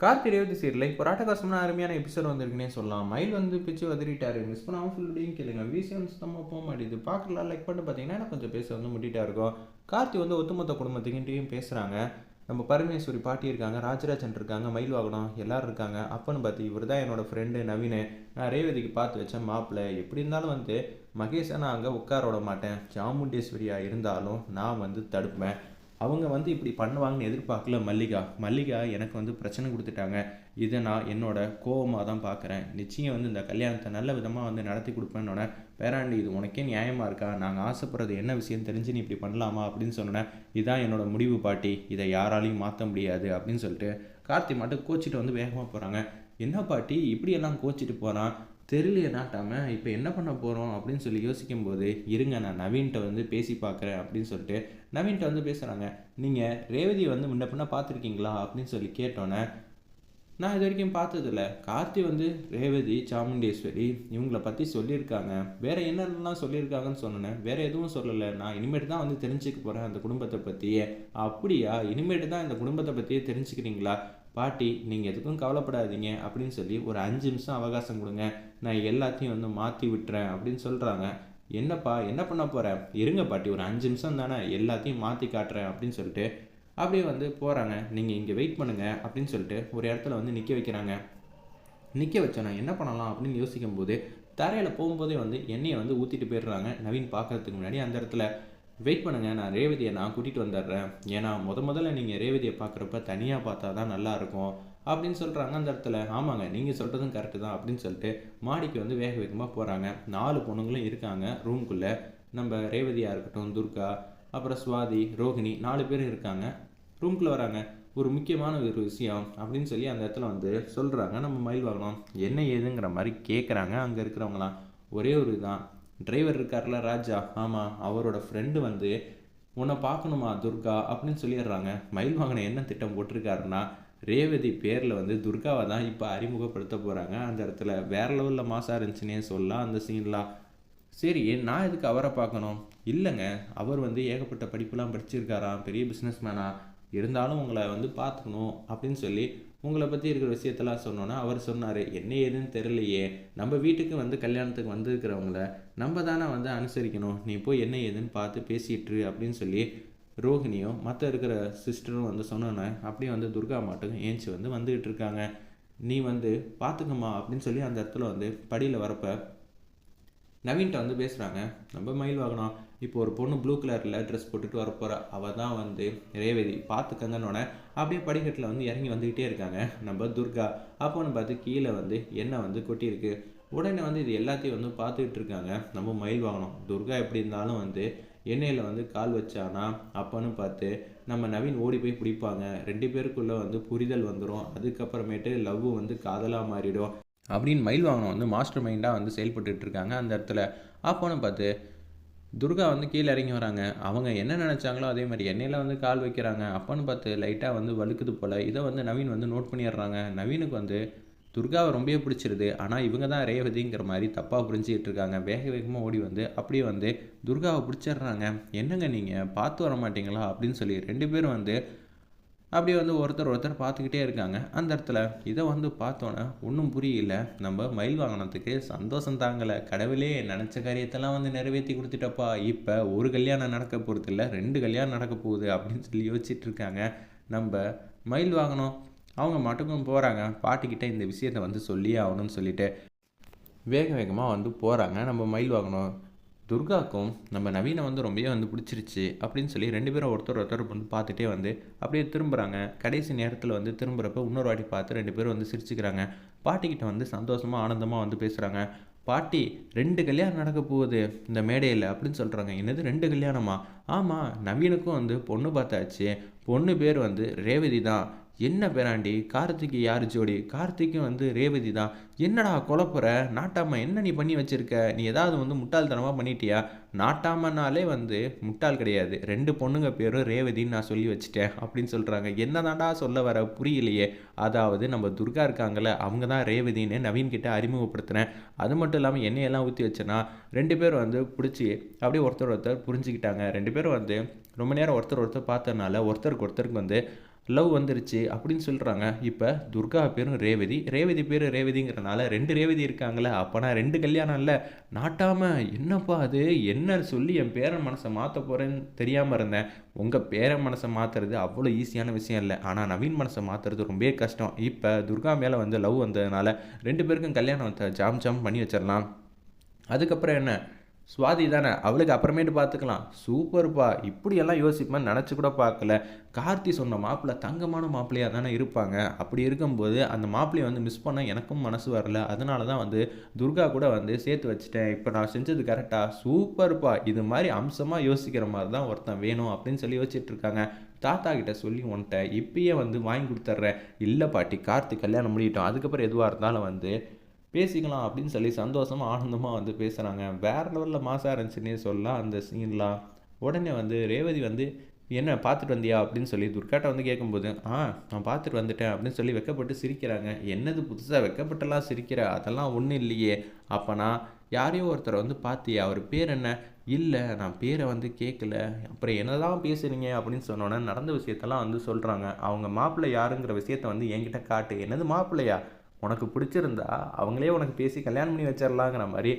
கார்த்தி ரேவதி சீரில் இப்போ ராட்டகாசம்னா அருமையான எபிசோட் வந்திருக்குன்னே சொல்லலாம். மயில் வந்து பிச்சு வதறிட்டாரு. மிஸ் பண்ணாமல் ஃபுல்லையும் கேளுங்க. விசிஎம் சுத்தமாக போக மாட்டேது பார்க்கலாம் லைக் பண்ணிட்டு பார்த்தீங்கன்னா எனக்கு கொஞ்சம் பேச வந்து முட்டிட்டா இருக்கும். கார்த்தி வந்து ஒத்துமொத்த குடும்பத்துக்கிட்டையும் பேசுகிறாங்க நம்ம பரமேஸ்வரி பாட்டி இருக்காங்க ராஜராஜன் இருக்காங்க மயில் வாகனம் எல்லோரும் இருக்காங்க. அப்பன்னு பார்த்து இவர் தான் என்னோடய ஃப்ரெண்டு நவீன். நான் ரேவதிக்கு பார்த்து வச்சேன் மாப்பிள்ளை எப்படி இருந்தாலும் வந்து மகேஷை நான் அங்கே உட்கார விட மாட்டேன். சாமுண்டேஸ்வரியாக இருந்தாலும் நான் வந்து தடுப்பேன். அவங்க வந்து இப்படி பண்ணுவாங்கன்னு எதிர்பார்க்கல மல்லிகா. மல்லிகா எனக்கு வந்து பிரச்சனை கொடுத்துட்டாங்க. இதை நான் என்னோட கோவமாக தான் பார்க்குறேன். நிச்சயம் வந்து இந்த கல்யாணத்தை நல்ல விதமாக வந்து நடத்தி கொடுப்பேன்னொன்னே பேராண்டி இது உனக்கே நியாயமாக இருக்கா? நாங்கள் ஆசைப்படுறது என்ன விஷயம் தெரிஞ்சு நீ இப்படி பண்ணலாமா? அப்படின்னு சொன்னேன் இதான் என்னோட முடிவு பாட்டி. இதை யாராலையும் மாற்ற முடியாது. அப்படின்னு சொல்லிட்டு கார்த்தி மட்டும் கோச்சிட்டு வந்து வேகமாக போகிறாங்க என்ன பாட்டி? இப்படியெல்லாம் கோச்சிட்டு போகிறான் தெரியலையே நாட்டாம இப்போ என்ன பண்ண போகிறோம் அப்படின்னு சொல்லி யோசிக்கும்போது இருங்க நான் நவீன்கிட்ட வந்து பேசி பார்க்குறேன் அப்படின்னு சொல்லிட்டு நவீன்கிட்ட வந்து பேசுகிறாங்க நீங்கள் ரேவதியை வந்து முன்ன பின்ன பார்த்துருக்கீங்களா அப்படின்னு சொல்லி கேட்டோன்னே நான் இது வரைக்கும் பார்த்ததில்ல. கார்த்தி வந்து ரேவதி சாமுண்டேஸ்வரி இவங்களை பற்றி சொல்லியிருக்காங்க. வேற என்னென்னலாம் சொல்லியிருக்காங்கன்னு சொன்னேன் வேறு எதுவும் சொல்லலை. நான் இனிமேட்டு தான் வந்து தெரிஞ்சுக்க போகிறேன் அந்த குடும்பத்தை பற்றியே அப்படியா? இனிமேட்டு தான் இந்த குடும்பத்தை பற்றியே தெரிஞ்சுக்கிறீங்களா? பாட்டி நீங்கள் எதுக்கும் கவலைப்படாதீங்க அப்படின்னு சொல்லி ஒரு அஞ்சு நிமிஷம் அவகாசம் கொடுங்க. நான் எல்லாத்தையும் வந்து மாற்றி விட்டுறேன் அப்படின்னு சொல்கிறாங்க என்னப்பா என்ன பண்ண போகிறேன் இருங்க பாட்டி ஒரு அஞ்சு நிமிஷம் தானே. எல்லாத்தையும் மாற்றி காட்டுறேன் அப்படின்னு சொல்லிட்டு அப்படியே வந்து போகிறாங்க நீங்கள் இங்கே வெயிட் பண்ணுங்கள் அப்படின்னு சொல்லிட்டு ஒரு இடத்துல வந்து நிற்க வைக்கிறாங்க. நிற்க வச்சோன்னா என்ன பண்ணலாம் அப்படின்னு யோசிக்கும்போது தரையில் போகும்போதே வந்து எண்ணெயை வந்து ஊற்றிட்டு போயிடுறாங்க நவீன் பார்க்கறதுக்கு முன்னாடி அந்த இடத்துல. வெயிட் பண்ணுங்கள் நான் ரேவதியை நான் கூட்டிகிட்டு வந்துடுறேன். ஏன்னா முத முதல்ல நீங்கள் ரேவதியை பார்க்குறப்ப தனியாக பார்த்தா தான் நல்லாயிருக்கும் அப்படின்னு சொல்கிறாங்க அந்த இடத்துல. ஆமாங்க நீங்கள் சொல்கிறதும் கரெக்டு தான் அப்படின்னு சொல்லிட்டு மாடிக்கு வந்து வேக வேகமாக போகிறாங்க நாலு பொண்ணுங்களும் இருக்காங்க ரூம்குள்ளே நம்ம ரேவதியாக இருக்கட்டும் துர்கா அப்புறம் சுவாதி ரோஹிணி நாலு பேரும் இருக்காங்க. ரூம்குள்ளே வராங்க. ஒரு முக்கியமான ஒரு விஷயம் அப்படின்னு சொல்லி அந்த இடத்துல வந்து சொல்கிறாங்க நம்ம மயில் வாகனம் என்ன ஏதுங்கிற மாதிரி கேட்குறாங்க அங்கே இருக்கிறவங்களாம் ஒரே ஒரு இதுதான் டிரைவர் இருக்கார்ல ராஜா. ஆமாம் அவரோட ஃப்ரெண்டு வந்து உன்னை பார்க்கணுமா துர்கா? அப்படின்னு சொல்லிடுறாங்க. மயில் வாகனம் என்ன திட்டம் போட்டிருக்காருன்னா ரேவதி பேரில் வந்து துர்காவை தான் இப்போ அறிமுகப்படுத்த போகிறாங்க அந்த இடத்துல வேற லெவலில் மாசாக இருந்துச்சுன்னே சொல்லலாம் அந்த சீன்லாம் சரி நான் எதுக்கு அவரை பார்க்கணும்? இல்லைங்க அவர் வந்து ஏகப்பட்ட படிப்புலாம் படிச்சிருக்காராம். பெரிய பிஸ்னஸ் மேனா இருந்தாலும் உங்களை வந்து பார்த்துக்கணும் அப்படின்னு சொல்லி உங்களை பற்றி இருக்கிற விஷயத்தெல்லாம் சொன்னோன்னா அவர் சொன்னார் என்ன ஏதுன்னு தெரியலையே. நம்ம வீட்டுக்கு வந்து கல்யாணத்துக்கு வந்திருக்கிறவங்கள நம்ம தானே வந்து அனுசரிக்கணும். நீ போய் என்ன ஏதுன்னு பார்த்து பேசிட்டுரு அப்படின்னு சொல்லி ரோஹிணியும் மற்ற இருக்கிற சிஸ்டரும் வந்து சொன்னோன்னே அப்படியே வந்து துர்கா மாட்டும் ஏஞ்சி வந்து வந்துக்கிட்டு இருக்காங்க. நீ வந்து பார்த்துக்கம்மா அப்படின்னு சொல்லி அந்த இடத்துல வந்து படியில் வரப்போ நவீன்கிட்ட வந்து பேசுகிறாங்க நம்ம மயில் வாகனம் இப்போ ஒரு பொண்ணு ப்ளூ கலரில் ட்ரெஸ் போட்டுட்டு வரப்போகிறா அவள் தான் வந்து ரேவதி. பார்த்துக்கங்கன்னொடனே அப்படியே படிக்கட்டில் வந்து இறங்கி வந்துக்கிட்டே இருக்காங்க. நம்ம துர்கா. அப்போன்னு பார்த்து கீழே வந்து எண்ணெய் வந்து கொட்டியிருக்கு. உடனே வந்து இது எல்லாத்தையும் வந்து பார்த்துக்கிட்டு இருக்காங்க. நம்ம மயில் வாகனம். துர்கா எப்படி இருந்தாலும் வந்து எண்ணெயில் வந்து கால் வச்சானா அப்பன்னு பார்த்து நம்ம நவீன் ஓடி போய் பிடிப்பாங்க. ரெண்டு பேருக்குள்ளே வந்து புரிதல் வந்துடும் அதுக்கப்புறமேட்டு லவ் வந்து காதலாக மாறிடும். அப்படின்னு மயில் வாகனம் வந்து மாஸ்டர் மைண்டாக வந்து செயல்பட்டுட்டு இருக்காங்க அந்த இடத்துல அப்போன்னு பார்த்து துர்கா வந்து கீழே இறங்கி வராங்க. அவங்க என்ன நினச்சாங்களோ அதே மாதிரி எண்ணெயில் வந்து கால் வைக்கிறாங்க. அப்போன்னு பார்த்து லைட்டாக வந்து வழுக்குது போல் இதை வந்து நவீன் வந்து நோட் பண்ணிடுறாங்க. நவீனுக்கு வந்து துர்காவை ரொம்பவே பிடிச்சிருது. ஆனால் இவங்க தான் ரேவதிங்கிற மாதிரி தப்பாக புரிஞ்சிக்கிட்டு இருக்காங்க வேக வேகமாக ஓடி வந்து அப்படியே வந்து துர்காவை பிடிச்சிடுறாங்க. என்னங்க நீங்கள் பார்த்து வர மாட்டீங்களா அப்படின்னு சொல்லி ரெண்டு பேரும் வந்து அப்படியே வந்து ஒருத்தர் ஒருத்தர் பார்த்துக்கிட்டே இருக்காங்க. அந்த இடத்துல இதை வந்து பார்த்தோன்னே ஒன்றும் புரியல. நம்ம மயில் வாங்கினதுக்கு சந்தோஷம் தாங்கலை. கடவுளே நினச்ச காரியத்தெல்லாம் வந்து நிறைவேற்றி கொடுத்துட்டப்பா. இப்போ ஒரு கல்யாணம் நடக்க போகிறது இல்லை ரெண்டு கல்யாணம் நடக்க போகுது அப்படின்னு சொல்லி யோசிச்சுட்டு இருக்காங்க. நம்ம மயில் வாங்கினோம் அவங்க மட்டுக்கும் போகிறாங்க பாட்டிக்கிட்ட இந்த விஷயத்தை வந்து சொல்லியே ஆகணும்னு சொல்லிட்டு வேக வேகமாக வந்து போகிறாங்க நம்ம மயில் வாங்கணும் துர்காக்கும் நம்ம நவீனை வந்து ரொம்பவே வந்து பிடிச்சிருச்சு அப்படின்னு சொல்லி ரெண்டு பேரும் ஒருத்தர் ஒருத்தர் வந்து பார்த்துட்டே வந்து அப்படியே திரும்புகிறாங்க கடைசி நேரத்தில் வந்து திரும்புகிறப்ப இன்னொரு வாட்டி பார்த்து ரெண்டு பேரும் வந்து சிரிச்சுக்கிறாங்க. பாட்டிக்கிட்ட வந்து சந்தோஷமாக ஆனந்தமாக வந்து பேசுகிறாங்க பாட்டி ரெண்டு கல்யாணம் நடக்க போகுது இந்த மேடையில் அப்படின்னு சொல்கிறாங்க என்னது ரெண்டு கல்யாணமா? ஆமாம் நவீனுக்கும் வந்து பொண்ணு பார்த்தாச்சு. பொண்ணு பேர் வந்து ரேவதி தான். என்ன பேராண்டி? கார்த்திக்கு யார் ஜோடி? கார்த்திக்கும் வந்து ரேவதி தான். என்னடா குழப்புற? நாட்டாம என்ன நீ பண்ணி வச்சிருக்க? நீ ஏதாவது வந்து முட்டாள்தனமாக பண்ணிட்டியா? நாட்டாமனாலே வந்து முட்டாள் கிடையாது. ரெண்டு பொண்ணுங்க பேரும் ரேவதின்னு நான் சொல்லி வச்சுட்டேன் அப்படின்னு சொல்கிறாங்க என்னதான்டா சொல்ல வர? புரியலையே. அதாவது நம்ம துர்கா இருக்காங்கல்ல அவங்க தான் ரேவதின்னு நவீன் கிட்ட அறிமுகப்படுத்தினேன் அது மட்டும் இல்லாமல் எண்ணெயெல்லாம் ஊற்றி வச்சேன்னா ரெண்டு பேரும் வந்து பிடிச்சி அப்படியே ஒருத்தர் ஒருத்தர் புரிஞ்சுக்கிட்டாங்க. ரெண்டு பேரும் வந்து ரொம்ப நேரம் ஒருத்தர் ஒருத்தர் பார்த்தனால ஒருத்தருக்கு ஒருத்தருக்கு வந்து லவ் வந்துருச்சு அப்படின்னு சொல்கிறாங்க இப்போ துர்கா பேரும் ரேவதி. ரேவதி பேர் ரேவதிங்கிறனால ரெண்டு ரேவதி இருக்காங்களே அப்போனா ரெண்டு கல்யாணம் இல்லை. நாட்டாமல் என்னப்பா அது? என்ன சொல்லி என் பேரன் மனசை மாற்ற போகிறேன்னு தெரியாமல் இருந்தேன். உங்கள் பேரன் மனசை மாற்றுறது அவ்வளோ ஈஸியான விஷயம் இல்லை. ஆனால் நவீன் மனசை மாற்றுறது ரொம்ப கஷ்டம். இப்போ துர்கா மேலே வந்து லவ் வந்ததுனால ரெண்டு பேருக்கும் கல்யாணம் ஜாம் ஜாம் பண்ணி வச்சிடலாம். அதுக்கப்புறம் என்ன? சுவாதி தானே? அவளுக்கு அப்புறமேட்டு பார்த்துக்கலாம். சூப்பர்ப்பா. இப்படியெல்லாம் யோசிப்பேன் நினச்சி கூட பார்க்கல. கார்த்தி சொன்ன மாப்பிள்ளை தங்கமான மாப்பிள்ளையாக தானே இருப்பாங்க. அப்படி இருக்கும்போது அந்த மாப்பிள்ளையை வந்து மிஸ் பண்ண எனக்கும் மனசு வரல. அதனால தான் வந்து துர்கா கூட வந்து சேர்த்து வச்சுட்டேன். இப்போ நான் செஞ்சது கரெக்டாக சூப்பர்ப்பா. இது மாதிரி அம்சமாக யோசிக்கிற மாதிரி தான் ஒருத்தன் வேணும் அப்படின்னு சொல்லி யோசிச்சுட்டு இருக்காங்க. தாத்தா கிட்ட சொல்லி உன்ட்ட இப்பயே வந்து வாங்கி கொடுத்துட்றேன். இல்லை பாட்டி கார்த்தி கல்யாணம் முடியட்டும். அதுக்கப்புறம் எதுவாக இருந்தாலும் வந்து பேசிக்கலாம் அப்படின்னு சொல்லி சந்தோஷமாக ஆனந்தமாக வந்து பேசுகிறாங்க வேறு லெவலில் மாசாக இருந்துச்சுன்னே சொல்லலாம். அந்த சீன்லாம் உடனே வந்து ரேவதி வந்து என்ன பார்த்துட்டு வந்தியா? அப்படின்னு சொல்லி துர்காட்டை வந்து கேட்கும்போது ஆ நான் பார்த்துட்டு வந்துட்டேன். அப்படின்னு சொல்லி வெக்கப்பட்டு சிரிக்கிறாங்க. என்னது புதுசாக வெக்கப்பட்டெல்லாம் சிரிக்கிற? அதெல்லாம் ஒன்றும் இல்லையே. அப்போனா யாரையோ ஒருத்தரை வந்து பார்த்தியா அவர் பேர் என்ன? இல்லை நான் பேரை வந்து கேட்கல அப்புறம் என்னதான் பேசுறீங்க? அப்படின்னு சொன்னோன்னே நடந்த விஷயத்தெல்லாம் வந்து சொல்கிறாங்க அவங்க மாப்பிள்ளை யாருங்கிற விஷயத்த வந்து என்கிட்ட காட்டு. என்னது மாப்பிள்ளையா? உனக்கு பிடிச்சிருந்தா அவங்களே உனக்கு பேசி கல்யாணம் பண்ணி வச்சிடலாங்கிற மாதிரி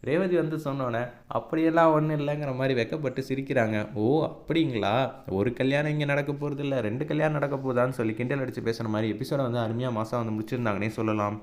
ரேவதி வந்து சொன்னோன்னே அப்படியெல்லாம் ஒன்றும் இல்லைங்கிற மாதிரி வெக்கப்பட்டு சிரிக்கிறாங்க. ஓ அப்படிங்களா? ஒரு கல்யாணம் இங்கே நடக்க போகிறது இல்லை ரெண்டு கல்யாணம் நடக்க போகுதான்னு சொல்லி கிண்டல் அடித்து பேசுகிற மாதிரி எபிசோட வந்து அருமையாக மாதம் வந்து முடிச்சிருந்தாங்கன்னே சொல்லலாம்.